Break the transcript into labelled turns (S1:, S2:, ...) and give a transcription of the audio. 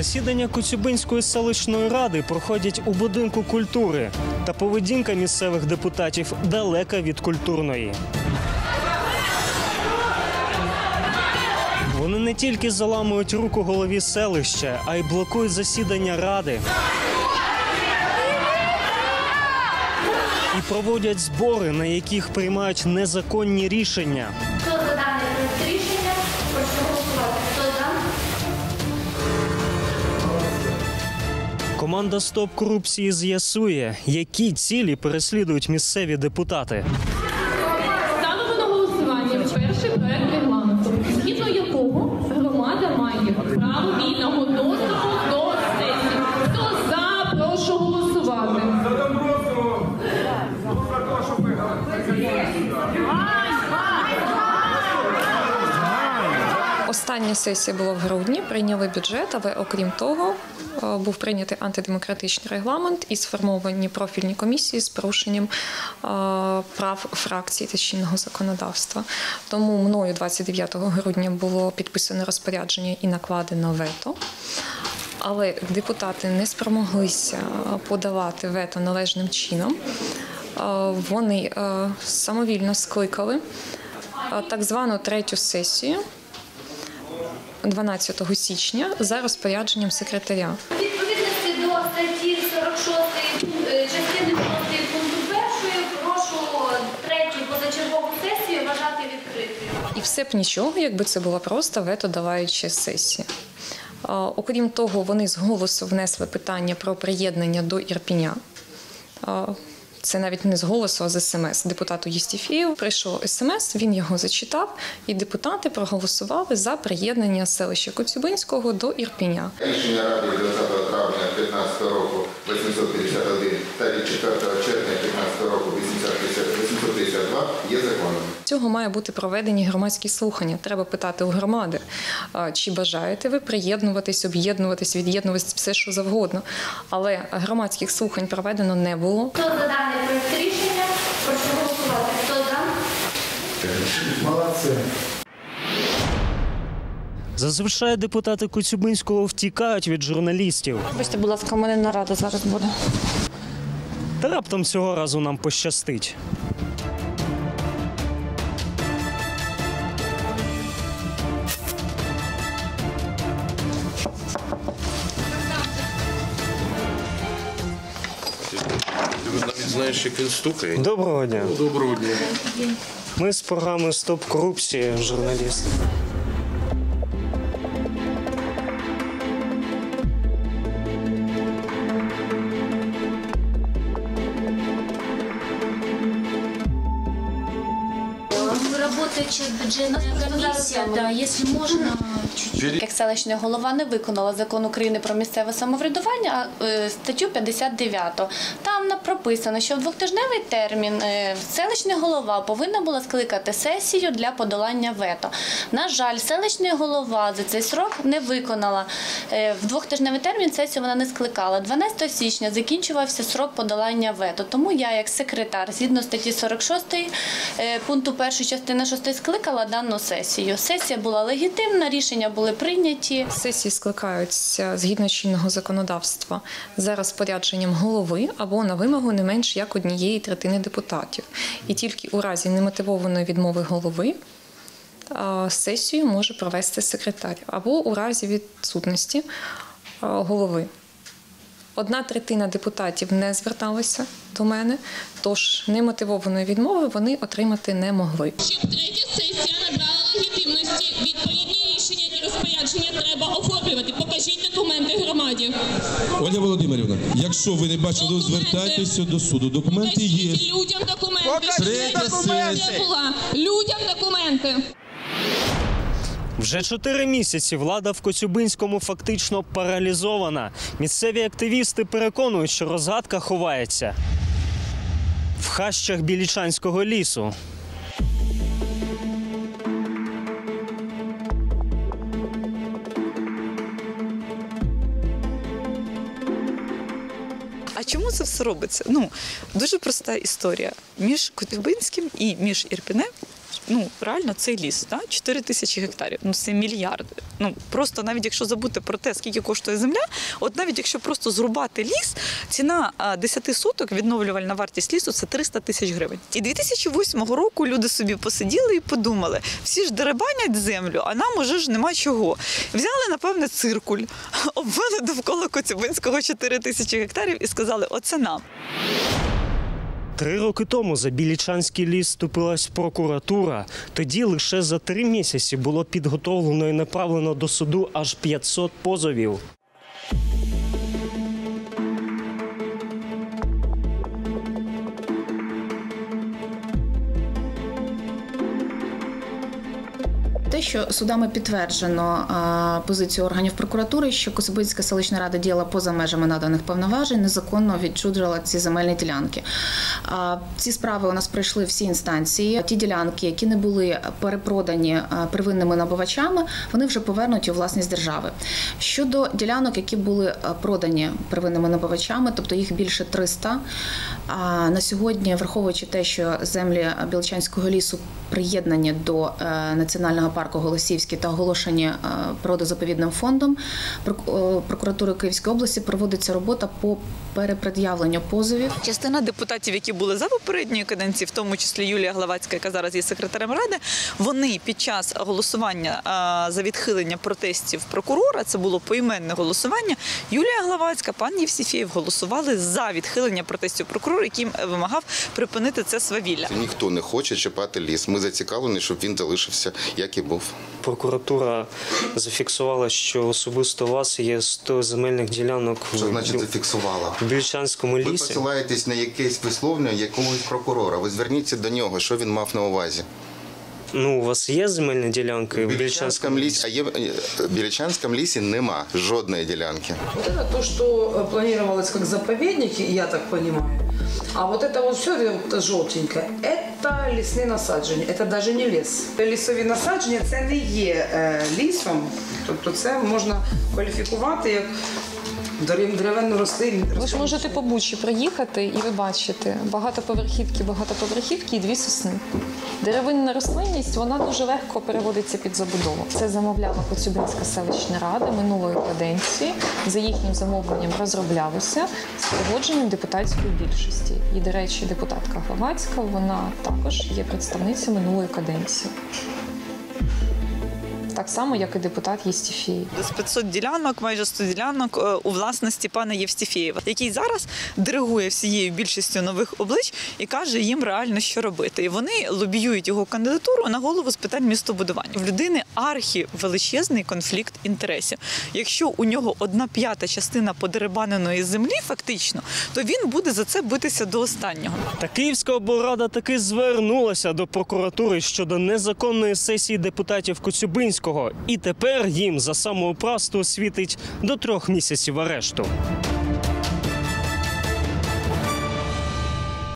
S1: Засідання Коцюбинської селищної ради проходять у будинку культури, та поведінка місцевих депутатів далека від культурної. Вони не тільки заламують руку голові селища, а й блокують засідання ради. І проводять збори, на яких приймають незаконні рішення. Команда Стоп корупції з'ясує, які цілі переслідують місцеві депутати.
S2: Ставимо на голосування перший проект регламенту, згідно якого громада має право вільного доступу до сесії. Хто за, прошу голосувати.
S3: Остання сесія була в грудні. Прийняли бюджет, але окрім того, е, був прийнятий антидемократичний регламент і сформовані профільні комісії з порушенням е, прав фракцій та чинного законодавства. Тому мною 29 грудня було підписано розпорядження і накладено вето. Але депутати не спромоглися подавати вето належним чином. Е, Вони самовільно скликали так звану третю сесію 12 січня за розпорядженням секретаря.
S4: Відповідності до статті 46 е, частини 6 пункту 1 прошу третю позачергову сесію вважати відкритою.
S3: І все б нічого, якби це була просто вето даваюча сесія. Окрім того, вони з голосу внесли питання про приєднання до Ірпіня. Це навіть не з голосу, а з смс. Депутату Єстіфієв прийшов смс, він його зачитав, і депутати проголосували за приєднання селища Коцюбинського до Ірпіня.
S5: Рішення Ради 20 травня 2015 року 851 та від 4 червня 2015 року 852 є законом.
S3: Цього має бути проведені громадські слухання. Треба питати у громади, чи бажаєте ви приєднуватись, об'єднуватись, від'єднуватись, все що завгодно. Але громадських слухань проведено не було.
S4: Хто за даний проект рішення? Прошу голосувати. Хто за?
S1: Зазвичай депутати Коцюбинського втікають від журналістів.
S6: Вибачте, будь ласка, у мене нарада зараз буде.
S1: Та раптом цього разу нам пощастить.
S7: Ти навіть знаєш, як він стукає.
S1: Доброго дня.
S7: Доброго дня.
S1: Ми з програми Стоп корупції, журналіст.
S4: Работаючи бюджетна комісія, да, якщо можна, чуть-чуть.
S8: Як селищна голова не виконала закон України про місцеве самоврядування, а, е, статтю 59. Там прописано, що в двохтижневий термін е, селищна голова повинна була скликати сесію для подолання вето. На жаль, селищна голова за цей срок не виконала. Е, В двохтижневий термін сесію вона не скликала. 12 січня закінчувався срок подолання вето. Тому я, як секретар, згідно статті 46 е, пункту 1 частини 6 скликала дану сесію. Сесія була легітимна, рішення були прийняті.
S3: Сесії скликаються згідно чинного законодавства за розпорядженням голови або на вимогу не менш як однієї третини депутатів. І тільки у разі немотивованої відмови голови сесію може провести секретар або у разі відсутності голови. Одна третина депутатів не зверталася до мене, тож немотивованої відмови вони отримати не могли.
S2: Щоб третя сесія набрала легітимності, відповідні рішення і розпорядження треба оформлювати. Покажіть документи громаді.
S9: Ольга Володимирівна, якщо ви не бачили,
S2: Документи.
S9: звертайтеся до суду. Документи є.
S2: Покажіть людям документи.
S9: Третя
S2: Сесія
S9: сесія.
S2: була. Людям документи.
S1: Вже чотири місяці влада в Коцюбинському фактично паралізована. Місцеві активісти переконують, що розгадка ховається в хащах Білічанського лісу.
S6: А чому це все робиться? Ну, дуже проста історія. Між Котлюбинським і між Ірпінем ну реально цей ліс, да? 4 тисячі гектарів. Ну це мільярди. Ну просто навіть якщо забути про те, скільки коштує земля, от навіть якщо просто зрубати ліс, ціна а, 10 суток відновлювальна вартість лісу це 300 тисяч гривень. І 2008 року люди собі посиділи і подумали: всі ж деребанять землю, а нам уже ж нема чого. Взяли, напевне, циркуль, обвели довкола Коцюбинського 4 тисячі гектарів і сказали: оце нам.
S1: Три роки тому за Білічанський ліс вступилась прокуратура. Тоді лише за три місяці було підготовлено і направлено до суду аж 500 позовів.
S10: Те, що судами підтверджено позицію органів прокуратури, що Косибинська селищна рада діяла поза межами наданих повноважень, незаконно відчуджувала ці земельні ділянки. Ці справи у нас пройшли всі інстанції. Ті ділянки, які не були перепродані первинними набувачами, вони вже повернуті у власність держави. Щодо ділянок, які були продані первинними набувачами, тобто їх більше 300, а на сьогодні, враховуючи те, що землі Білчанського лісу приєднані до е, національного парку Голосівський та оголошені е, природозаповідним фондом, прок- е, прокуратури Київської області проводиться робота по перепред'явленню позовів.
S6: Частина депутатів, які були за попередньої каденції, в тому числі Юлія Главацька, яка зараз є секретарем ради, вони під час голосування за відхилення протестів прокурора, це було поіменне голосування. Юлія Главацька, пан Євсіфєєв голосували за відхилення протестів прокурора, який вимагав припинити це свавілля.
S5: Ніхто не хоче чіпати ліс. Ми зацікавлені, щоб він залишився, як і був.
S1: Прокуратура зафіксувала, що особисто у вас є 100 земельних ділянок
S5: Що значить зафіксувала?
S1: в Більчанському
S5: Ви
S1: лісі.
S5: посилаєтесь на якесь висловлення якогось прокурора. Ви зверніться до нього, що він мав на увазі.
S1: Ну, у вас є земельні ділянки в
S5: Білічанському лісі, а є в Білічанському лісі нема жодної ділянки.
S11: Вот это то, что планировалось как заповедники, я так понимаю. А вот это вот все это желтенькое, это лісні насадження, це навіть не ліс. Лісові насадження це не є е, лісом, тобто це можна кваліфікувати як дерев- деревинну рослину.
S3: Ви ж можете по Бучі приїхати і ви бачите багатоповерхівки, багатоповерхівки і дві сосни. Деревинна рослинність вона дуже легко переводиться під забудову. Це замовляла Коцюбинська селищна рада минулої каденції. За їхнім замовленням розроблялося з погодженням депутатської більшості. І, до речі, депутатка Главацька вона також є представниця минулої каденції. Так само, як і депутат Єстіфій.
S6: З 500 ділянок, майже 100 ділянок е, у власності пана Євстіфєєва, який зараз диригує всією більшістю нових облич і каже їм реально, що робити. І вони лобіюють його кандидатуру на голову з питань містобудування. В людини архі величезний конфлікт інтересів. Якщо у нього одна п'ята частина подеребаненої землі, фактично, то він буде за це битися до останнього.
S1: Та Київська облрада таки звернулася до прокуратури щодо незаконної сесії депутатів Коцюбинського, і тепер їм за самоуправство світить до трьох місяців арешту.